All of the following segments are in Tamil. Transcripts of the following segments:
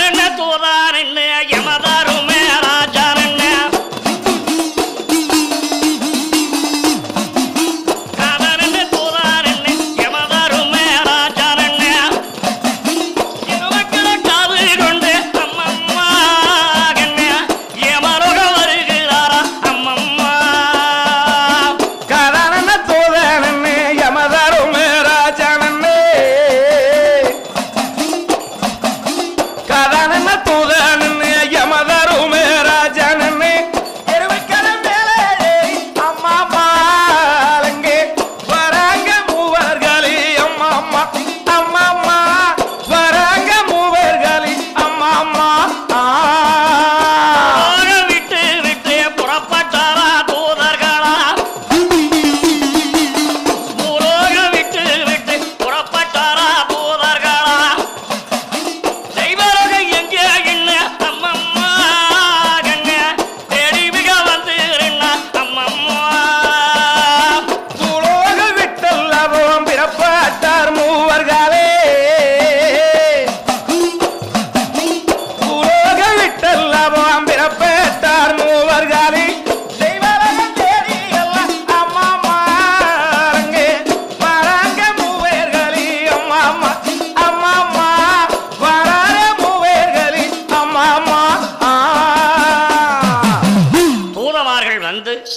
മരണ തോറാറില്ല യമത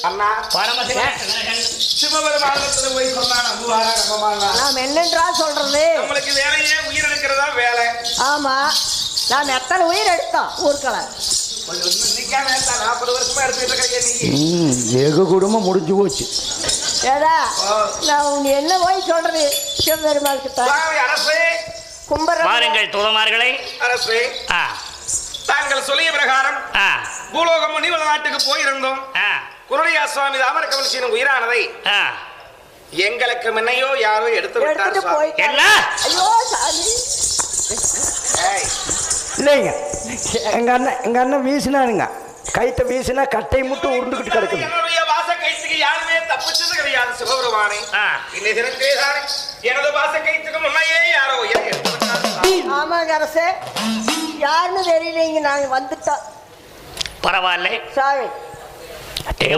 அண்ணா. பரமசிவ. சிவபெருமானத்துல போய் சொன்னான் அங்குவாரா நம்மமானா நாம் என்னன்றா சொல்றது? நம்மளுக்கு வேலையே உயிர் எடுக்கிறதா வேலை. ஆமா நாம் எத்தனை உயிர் எடுத்தோம் நீ எங்க குடும்பம் முடிஞ்சு போச்சு. ஏதா நான் என்ன போய் சொல்றது? சிவபெருமாள் கிட்ட அரசே. கும்பர பாருங்கள் தூதமார்களை. அரசே. ஆ. தாங்கள் சொல்லிய பிரகாரம் பூலோகம் முனிவல நாட்டுக்கு போயிருந்தோம். ஆ குருடையா சுவாமி தாமர கவனிச்சின் உயிரானதை. எங்களுக்கு முன்னையோ யாரோ எடுத்து விட்டார் என்ன? ஐயோ சாமி. ஏய், இல்லைங்க. எங்க அண்ணன் எங்க அண்ணன் வீசினானுங்க கைத்த வீசினா கட்டை மட்டும் உருண்டுகிட்டு கிடக்குது. வாச கைத்துக்கு யாருமே தப்பிச்சது கிடையாது சிவபெருமானே. இன்னை தினத்திலே தானே எனது வாச கைத்துக்கு முன்னையே யாரோ. ஆமாங்க அரசே. யாருன்னு தெரியலைங்க நாங்க வந்துட்டோம். பரவாயில்ல. சாமி.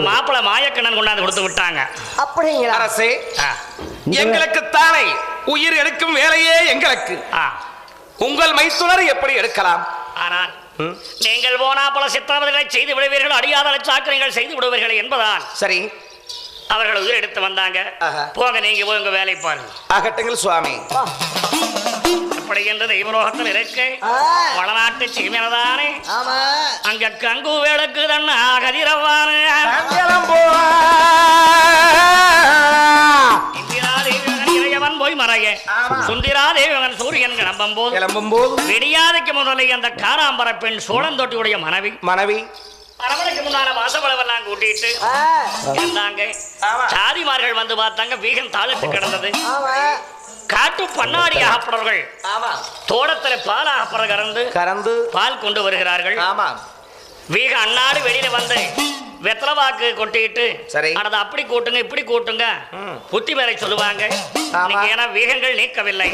மாப்பிளை மாயக்கண்ணன் கொண்டாந்து கொடுத்து விட்டாங்க. அப்படிங்களா? அரசே எங்களுக்கு தானே உயிர் எடுக்கும் வேலையே எங்களுக்கு. உங்கள் மைத்துனர் எப்படி எடுக்கலாம்? ஆனால் நீங்கள் போனா பல சித்திரவதைகளை செய்து விடுவீர்கள் அடியாத சாக்கரைகள் செய்து விடுவீர்கள் என்பதால். சரி. அவர்கள் உயிர் எடுத்து வந்தாங்க. போங்க நீங்க போய் உங்க வேலை பாருங்க. ஆகட்டுங்கள் சுவாமி. அப்படி என்று தெய்வலோகத்தில் இருக்கு. வளநாட்டு சீமையானதானே. ஆமா. அங்க கங்கு வேலுக்கு தன்னா கதிரவானு போய் மறைய. ஆமா. சுந்திரா தேவியன் சூரியன் கிளம்பும் போது கிளம்பும் போது விடியாதைக்கு முதல்ல அந்த காராம்பர பெண் சோழந்தொட்டியுடைய மனைவி. மனைவி. அரவணைக்கு முன்னால வாசப்பளவெல்லாம் கூட்டிட்டு இருந்தாங்க. சாதிமார்கள் வந்து பார்த்தாங்க. வீகன் தாளிட்டு கிடந்தது. காட்டு பண்ணாடி ஆகப்படுறவர்கள். ஆமா. தோட்டத்துல பால் ஆகப்படுற கறந்து கறந்து பால் கொண்டு வருகிறார்கள். ஆமா. வீக அண்ணாடு வெளியில வந்து வெத்தலவாக்கு கொட்டிட்டு சரி. அடத அப்படி கூட்டுங்க இப்படி கூட்டுங்க. புத்தி வேலை சொல்லுவாங்க. ஏன்னா வீகங்கள் நீக்கவில்லை.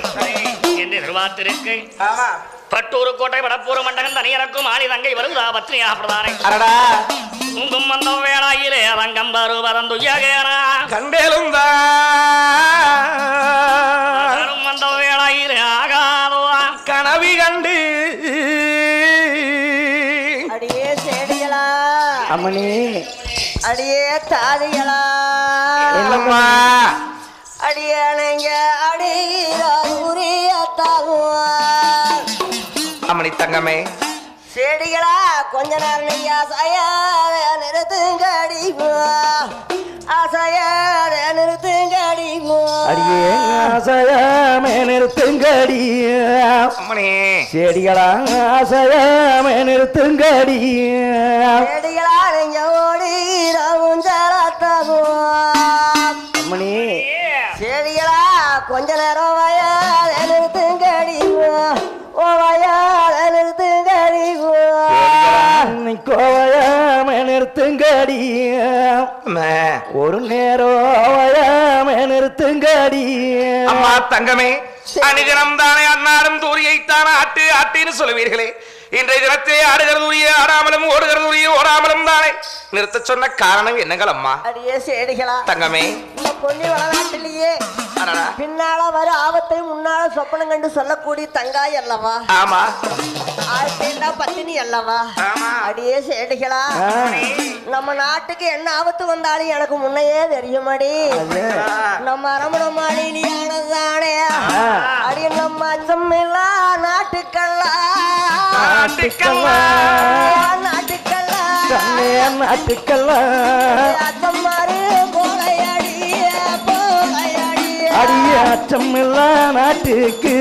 என்று எதிர்பார்த்திருக்கு. ஆமா. பட்டூரு கோட்டை வடப்பூர் மண்டகம் தனியரக்கும் ஆளி தங்கை வருவதா பத்னி ஆகப்படுதானே. அடடா. உங்கும் வந்த வேளாயிலே அரங்கம் பரு வரந்துயகேரா கண்டேலும் வரும் அம்மணி அடியே தாதிகளா என்னம்மா அடியே நீங்க அடியா அம்மணி தங்கமே செடிகளா கொஞ்ச நேரம் நீங்க அசையாத நிறுத்துங்க அடிப்பா அசையாத நிறுத்துங்க அடிப்பா அடியே ஆசையாம நிறுத்துங்கடி அம்மணி செடிகளா ஆசையாம நிறுத்துங்கடி செடிகளா நீங்க ஓடி ஊஞ்சலாத்தாகுவான் அம்மணி செடிகளா கொஞ்ச நேரம் வயாத அன்னை கோவையாம நிறுத்துங்கடி. ஒரு நேரம் நிறுத்துங்கடி அம்மா தங்கமே அனுதினம் தானே அன்னாரும் தூரியை தானே ஆட்டு ஆட்டு அப்படின்னு சொல்லுவீர்களே. இன்றைய தினத்திலே ஆடுகிறது உரிய ஆடாமலும் ஓடுகிறது உரிய ஓடாமலும் தானே நிறுத்த சொன்ன காரணம் என்னங்கள் அம்மா அடியே சேடிகளா. தங்கமே. பொன்னி வளநாட்டிலேயே. பின்னால வர ஆபத்தை முன்னால சொப்பனம் கண்டு சொல்லக்கூடிய தங்காய் அல்லவா? ஆமா. ஆழ்த்தேண்டா பத்தினி அல்லவா? ஆமா. அடியே சேடிகளா. நம்ம நாட்டுக்கு என்ன ஆபத்து வந்தாலும் எனக்கு முன்னையே தெரியுமாடி. நம்ம அரமண நாட்டுக்கெல்லாம் நாட்டுக்கெல்லாம் நாட்டுக்கெல்லாம் அடிய அச்சம் இல்ல நாட்டுக்கு.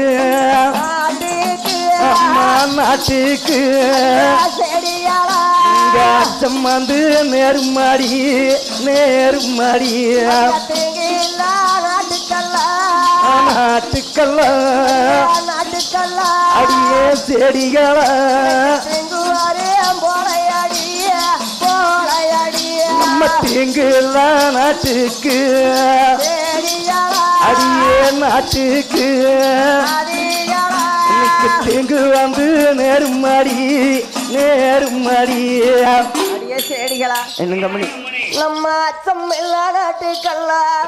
அம்மா நாட்டுக்கு. அச்சம் வந்து நேருமாடி நேருமாடி நாட்டுக்கெல்லாம் நாட்டுக்கெல்லாம் அடியே செடிகளா நம்ம தீங்கு இல்ல நாட்டுக்கு. அடியே நாட்டுக்கு. இன்னைக்கு தீங்கு வந்து நேருமாடி நேருமாடி செடிகளா என்னங்க நம்ம அச்சம் நாட்டுக்கெல்லாம்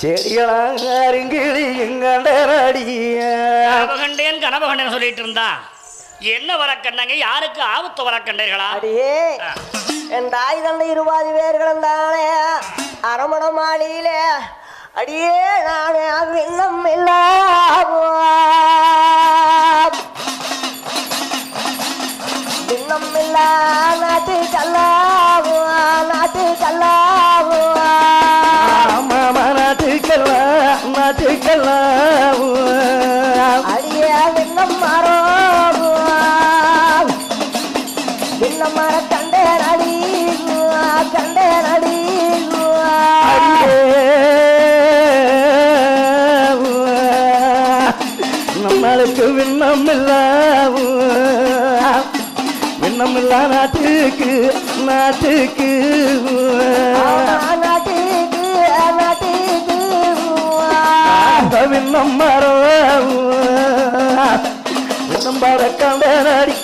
நடிய கனவு கண்டேன் கனவு கண்டேன் சொல்லிட்டு இருந்தா என்ன வர கண்டங்க யாருக்கு ஆபத்து வர கண்டீர்களா அடியே என் தாய் தந்தை இருபாதி பேர்களும் தானே. அரமண மாளியிலே அடியே நானே விண்ணம் இல்லாமோ. விண்ணம் இல்லா நாட்டு கல்லாவோ நாட்டு கல்லாவோ நாட்டுக்கெல்லாம் அடியே விண்ணம் மரோ விண்ணம் மர கண்டே நடி கண்டே நடி நம்மளுக்கு விண்ணம் இல்ல விண்ணம் இல்ல நாட்டுக்கு நாட்டுக்கு. அந்த விண்ணம் மரம் விண்ணம் பாட கண்டனடி.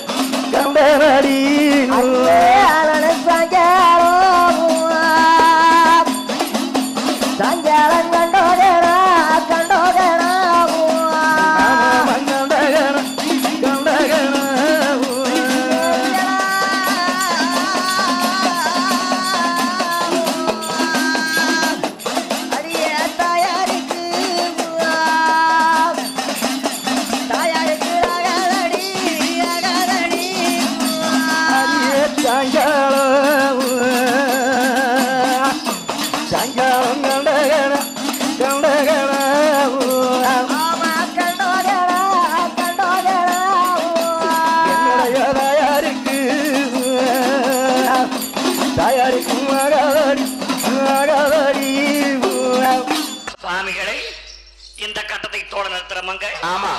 தோட நிறுத்துறமங்க ஆமா.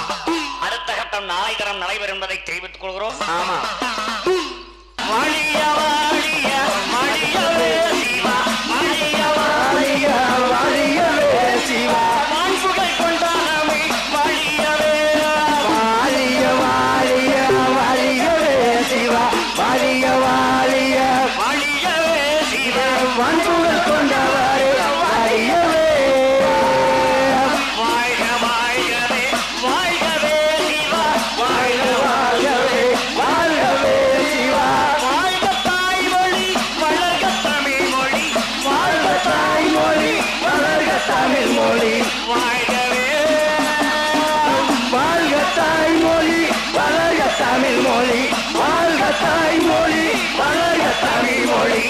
அடுத்த கட்டம் நாளை தரம் நடைபெறும் என்பதை தெரிவித்துக் கொள்கிறோம். ஆமா. வாழ்க தாய்மொழி வளர்க தமிழ் மொழி வாழ்க தாய்மொழி வளர்க தமிழ் மொழி